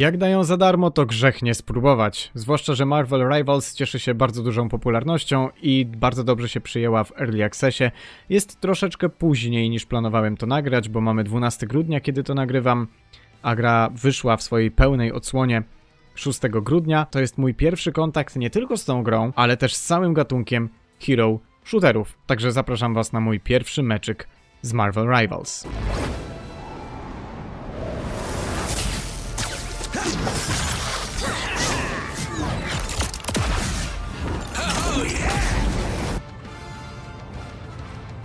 Jak dają za darmo, to grzech nie spróbować. Zwłaszcza, że Marvel Rivals cieszy się bardzo dużą popularnością i bardzo dobrze się przyjęła w Early Accessie. Jest troszeczkę później niż planowałem to nagrać, bo mamy 12 grudnia, kiedy to nagrywam, a gra wyszła w swojej pełnej odsłonie 6 grudnia. To jest mój pierwszy kontakt nie tylko z tą grą, ale też z całym gatunkiem hero shooterów. Także zapraszam Was na mój pierwszy meczyk z Marvel Rivals.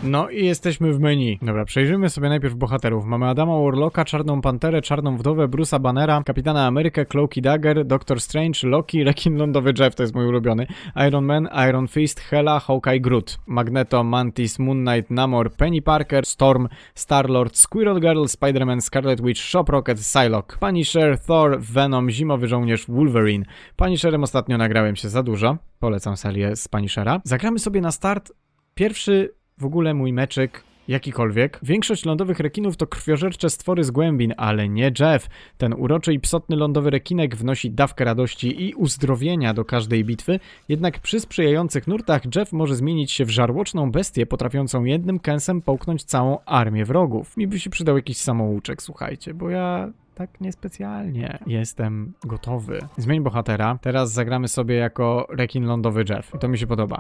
No i jesteśmy w menu. Dobra, przejrzymy sobie najpierw bohaterów. Mamy Adama Warlocka, Czarną Panterę, Czarną Wdowę, Bruce'a Bannera, Kapitana Amerykę, Cloaky Dagger, Doctor Strange, Loki, Rekin Lądowy Jeff, to jest mój ulubiony, Iron Man, Iron Fist, Hela, Hawkeye, Groot, Magneto, Mantis, Moon Knight, Namor, Penny Parker, Storm, Star-Lord, Squirrel Girl, Spider-Man, Scarlet Witch, Shop Rocket, Psylocke, Punisher, Thor, Venom, Zimowy Żołnierz, Wolverine. Punisherem ostatnio nagrałem się za dużo, polecam serię z Punishera. Zagramy sobie na start Pierwszy w ogóle mój meczyk, jakikolwiek. Większość lądowych rekinów to krwiożercze stwory z głębin, ale nie Jeff. Ten uroczy i psotny lądowy rekinek wnosi dawkę radości i uzdrowienia do każdej bitwy, jednak przy sprzyjających nurtach Jeff może zmienić się w żarłoczną bestię potrafiącą jednym kęsem połknąć całą armię wrogów. Mi by się przydał jakiś samouczek, słuchajcie, bo ja tak niespecjalnie jestem gotowy. Zmień bohatera. Teraz zagramy sobie jako rekin lądowy Jeff. I to mi się podoba.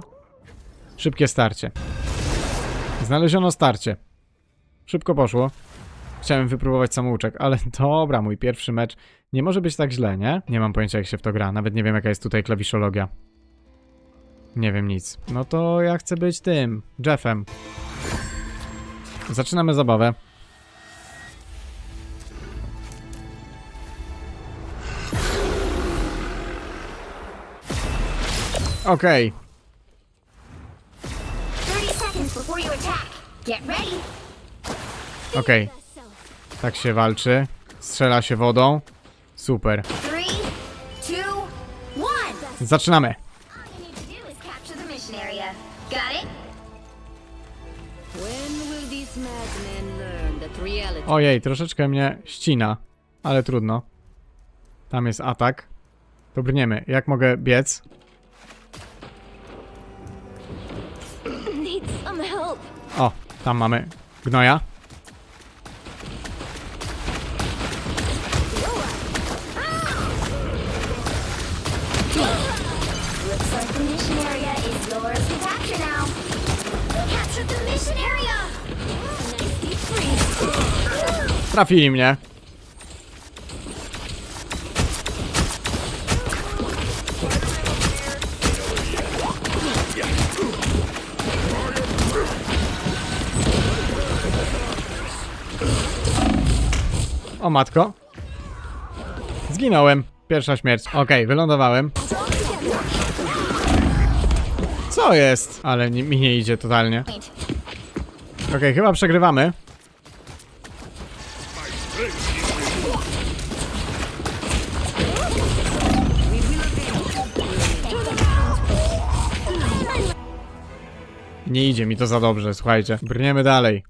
Szybkie starcie. Znaleziono starcie. Szybko poszło. Chciałem wypróbować samouczek, ale dobra, mój pierwszy mecz nie może być tak źle, nie? Nie mam pojęcia jak się w to gra, nawet nie wiem jaka jest tutaj klawiszologia. Nie wiem nic. No to ja chcę być tym, Jeffem. Zaczynamy zabawę. Okej, 30 okej. Tak się walczy. Strzela się wodą. Super. Three, two, one. Zaczynamy. All you need to do is capture the mission area. Got it? When will these madmen learn that reality Ojej, troszeczkę mnie ścina, ale trudno. Tam jest atak. To brniemy. Jak mogę biec? Nice deep freeze. Trafili mnie. O matko. Zginąłem. Pierwsza śmierć. Okej, wylądowałem. Co jest? Ale nie, mi nie idzie totalnie. Okej, chyba przegrywamy. Nie idzie mi to za dobrze, słuchajcie. Brniemy dalej.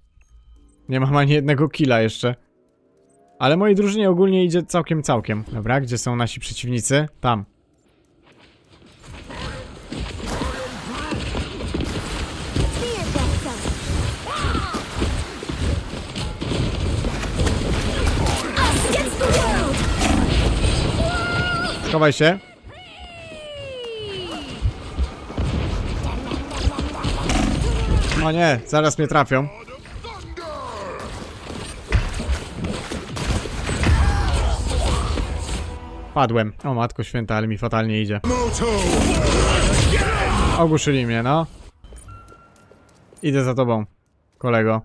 Nie mam ani jednego killa jeszcze. Ale mojej drużynie ogólnie idzie całkiem, całkiem. Dobra, gdzie są nasi przeciwnicy? Tam. Schowaj się. O nie, zaraz mnie trafią. Padłem. O matko święta, ale mi fatalnie idzie. Ogłuszyli mnie, no. Idę za tobą, kolego.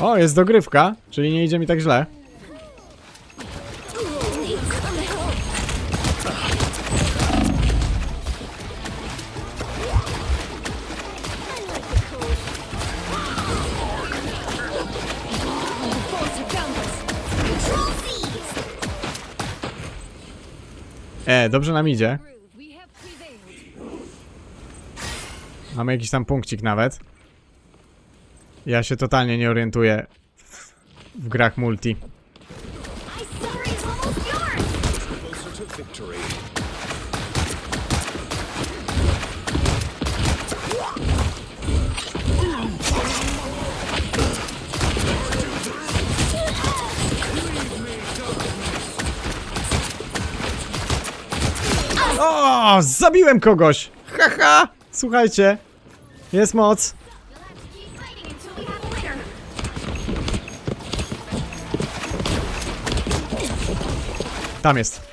O, jest dogrywka, czyli nie idzie mi tak źle. E, dobrze nam idzie. Mamy jakiś tam punkcik nawet. Ja się totalnie nie orientuję w grach multi. O, zabiłem kogoś! Haha! Słuchajcie, jest moc. Tam jest.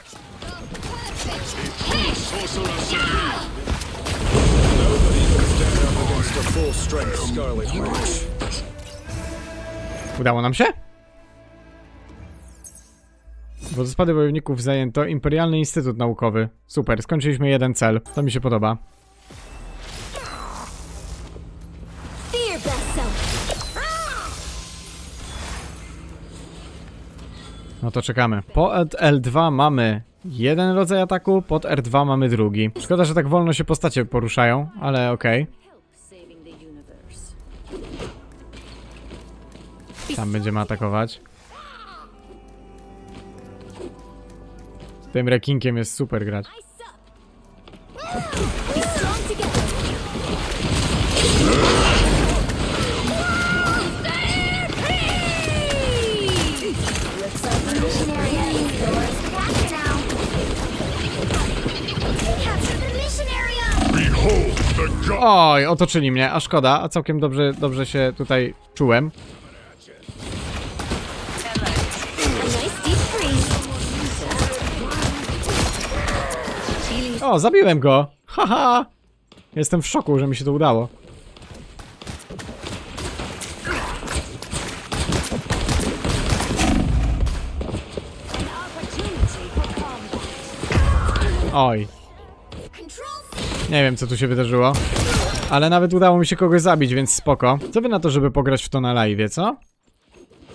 Udało nam się? Wodospady wojowników zajęto Imperialny Instytut Naukowy. Super, skończyliśmy jeden cel. To mi się podoba. No to czekamy. Po L2 mamy jeden rodzaj ataku, pod R2 mamy drugi. Szkoda, że tak wolno się postacie poruszają, ale okej. Universe. Tam będziemy atakować. Tym rekinkiem jest super grać. Oj, otoczyli mnie, a szkoda, a całkiem dobrze, dobrze się tutaj czułem. O, zabiłem go! Haha! Jestem w szoku, że mi się to udało. Oj, nie wiem co tu się wydarzyło. Ale nawet udało mi się kogoś zabić, więc spoko. Co wy na to, żeby pograć w to na live, co?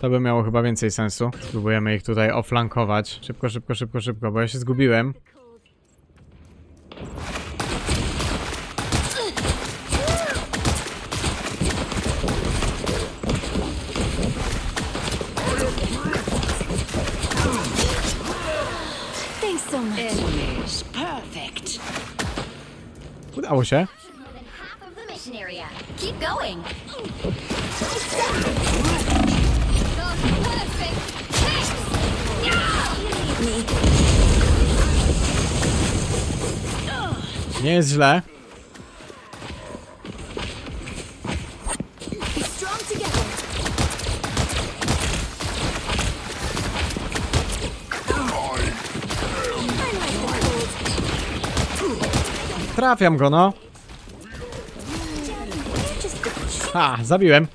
To by miało chyba więcej sensu. Spróbujemy ich tutaj oflankować. Szybko, szybko, szybko, szybko, bo ja się zgubiłem. Thanks so much. Enemies. Perfect. Udało się. More than half of the mission area. Keep going. Nie jest źle. Trafiam go, no. Ha, zabiłem.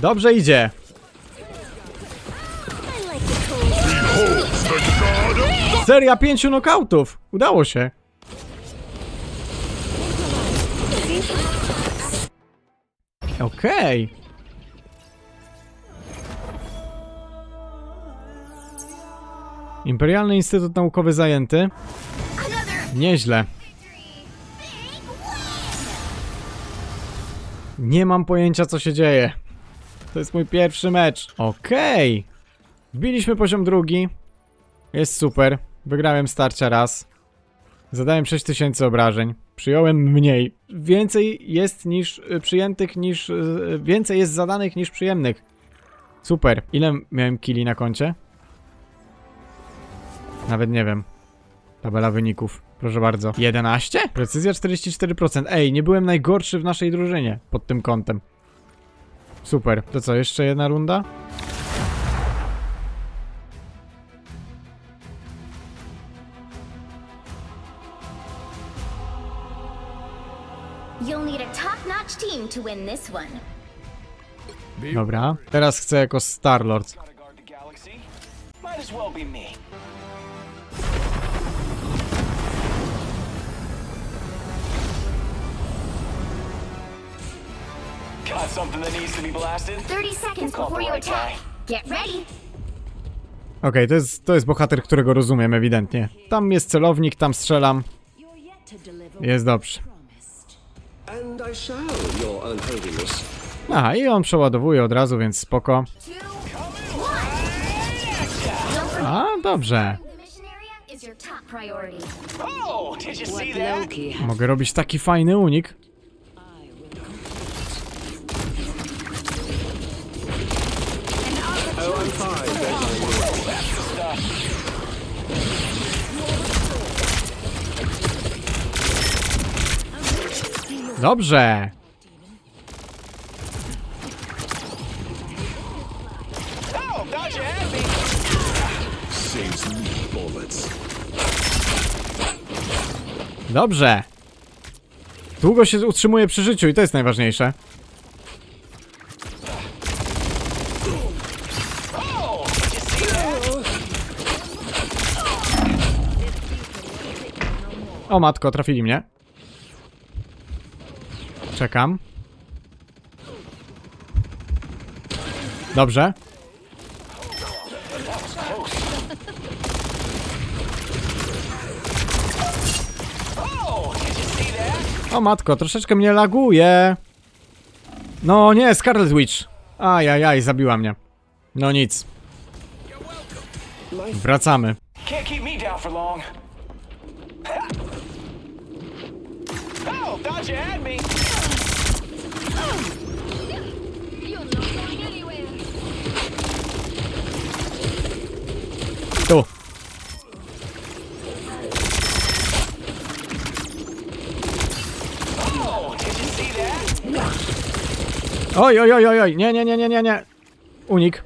Dobrze idzie. Seria pięciu nokautów. Udało się. Okej. Imperialny Instytut Naukowy zajęty. Nieźle. Nie mam pojęcia co się dzieje. To jest mój pierwszy mecz. Okej. Wbiliśmy poziom drugi. Jest super. Wygrałem starcia raz. Zadałem 6000 obrażeń. Przyjąłem mniej. Więcej jest niż y, przyjętych niż... y, Więcej jest zadanych niż przyjemnych. Super. Ile miałem kili na koncie? Nawet nie wiem. Tabela wyników. Proszę bardzo. 11? Precyzja 44%. Ej, nie byłem najgorszy w naszej drużynie pod tym kątem. Super. To co, jeszcze jedna runda? You'll need a top-notch team to win this one. Dobra. Teraz chcę jako Starlord. Gotta guard the galaxy. Might as well be me. Something that needs to be blasted? 30 seconds before you attack. Get ready. Okej, to, jest, to jest bohater, którego rozumiem ewidentnie. Tam jest celownik, tam strzelam. You're yet to deliver Jest dobrze. promised. And I shall, your unholiness. Aha, i on przeładowuje od razu, więc spoko. Two, one. Don't forget, A, dobrze. the mission area is your top priority. Oh, did you What see that? Loki had Mogę robić taki fajny unik. Bullets. Dobrze. Długo się utrzymuje przy życiu i to jest najważniejsze. O matko, trafili mnie. Czekam. Dobrze. O matko, troszeczkę mnie laguje. No nie, Scarlet Witch. Ajajaj, zabiła mnie. No nic. Wracamy. Tu. Oj, oj, oj, oj, oj. Nie, nie, nie, nie, nie, nie. Unik.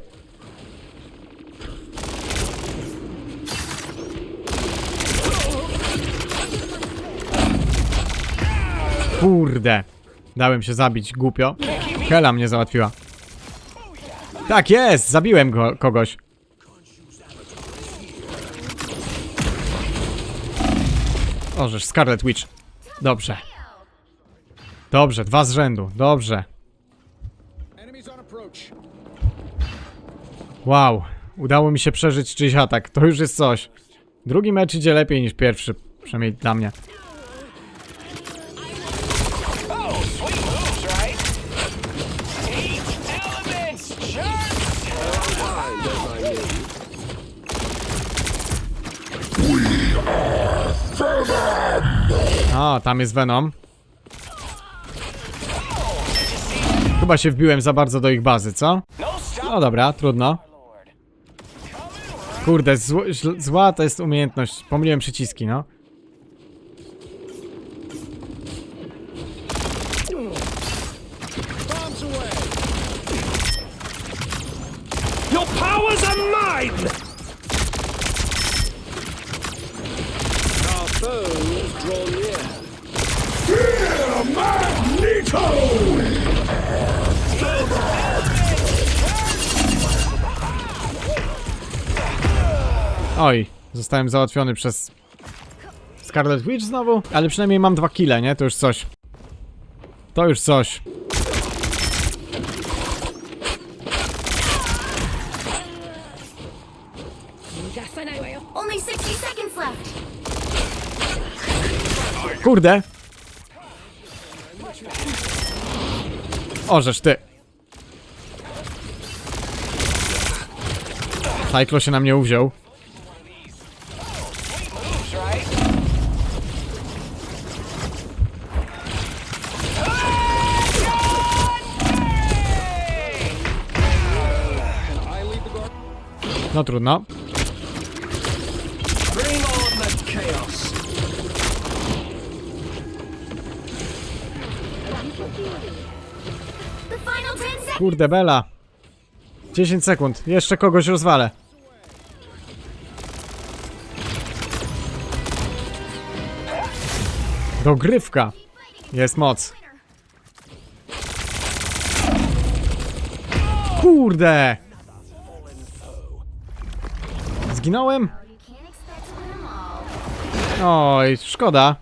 Kurde. Dałem się zabić, głupio. Hela mnie załatwiła. Tak jest, zabiłem go, kogoś. Ożeż, Scarlet Witch. Dobrze. Dobrze, dwa z rzędu, dobrze. Wow, udało mi się przeżyć czyjś atak, to już jest coś. Drugi mecz idzie lepiej niż pierwszy, przynajmniej dla mnie. A, tam jest Venom. Chyba się wbiłem za bardzo do ich bazy, co? No dobra, trudno. Kurde, zła to jest umiejętność. Pomyliłem przyciski, no. Your powers are mine! Oj, zostałem załatwiony przez Scarlet Witch znowu? Ale przynajmniej mam dwa kile, nie? To już coś. To już coś. Only 60 seconds left. Kurde! Orzesz ty. Cyclo się na mnie uwziął. 10 seconds. Kurde, Bela. 10 sekund. Jeszcze kogoś rozwalę. Dogrywka. Jest moc. Kurde! Zginąłem? Oj, szkoda.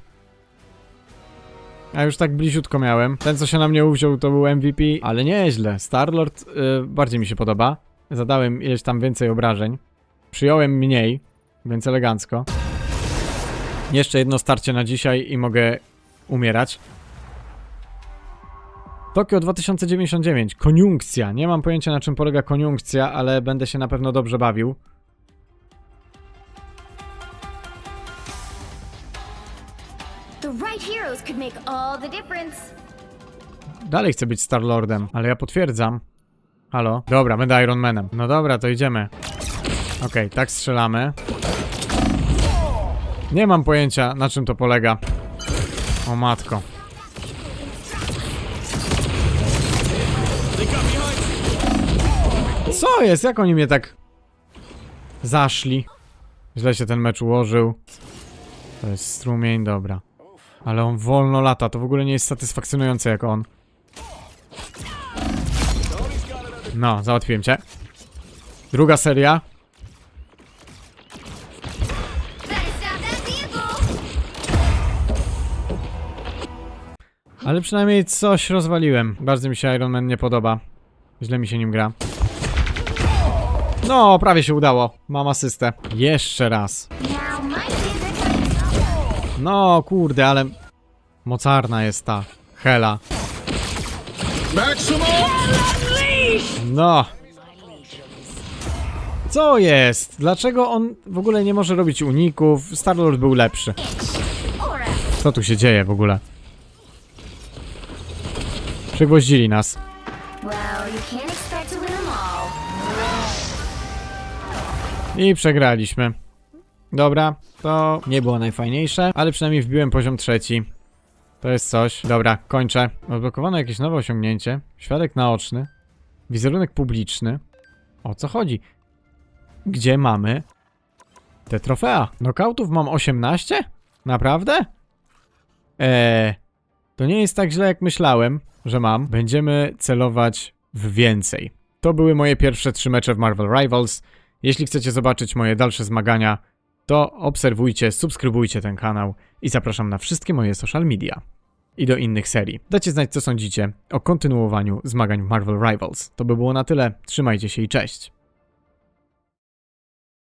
A już tak bliziutko miałem. Ten, co się na mnie uwziął, to był MVP, ale nieźle. Starlord y, bardziej mi się podoba. Zadałem ileś tam więcej obrażeń. Przyjąłem mniej, więc elegancko. Jeszcze jedno starcie na dzisiaj i mogę umierać. Tokio 2099. Koniunkcja. Nie mam pojęcia na czym polega koniunkcja, ale będę się na pewno dobrze bawił. Dalej chcę być Starlordem, ale ja potwierdzam. Halo? Dobra, będę Iron Manem. No dobra, to idziemy. Okej, tak strzelamy. Nie mam pojęcia, na czym to polega. O matko. Co jest? Jak oni mnie tak zaszli? Źle się ten mecz ułożył. To jest strumień, dobra. Ale on wolno lata, to w ogóle nie jest satysfakcjonujące jak on. No, załatwiłem cię. Druga seria. Ale przynajmniej coś rozwaliłem. Bardzo mi się Iron Man nie podoba. Źle mi się nim gra. No, prawie się udało. Mam asystę. Jeszcze raz. No, kurde, ale... Mocarna jest ta Hela. No. Co jest? Dlaczego on w ogóle nie może robić uników? Starlord był lepszy. Co tu się dzieje w ogóle? Przygwoździli nas. I przegraliśmy. Dobra, to nie było najfajniejsze, ale przynajmniej wbiłem poziom trzeci. To jest coś. Dobra, kończę. Odblokowano jakieś nowe osiągnięcie. Świadek naoczny. Wizerunek publiczny. O co chodzi? Gdzie mamy te trofea? Knockoutów mam 18? Naprawdę? Eee, to nie jest tak źle jak myślałem, że mam. Będziemy celować w więcej. To były moje pierwsze trzy mecze w Marvel Rivals. Jeśli chcecie zobaczyć moje dalsze zmagania, to obserwujcie, subskrybujcie ten kanał i zapraszam na wszystkie moje social media. I do innych serii. Dajcie znać, co sądzicie o kontynuowaniu zmagań Marvel Rivals. To by było na tyle. Trzymajcie się i cześć.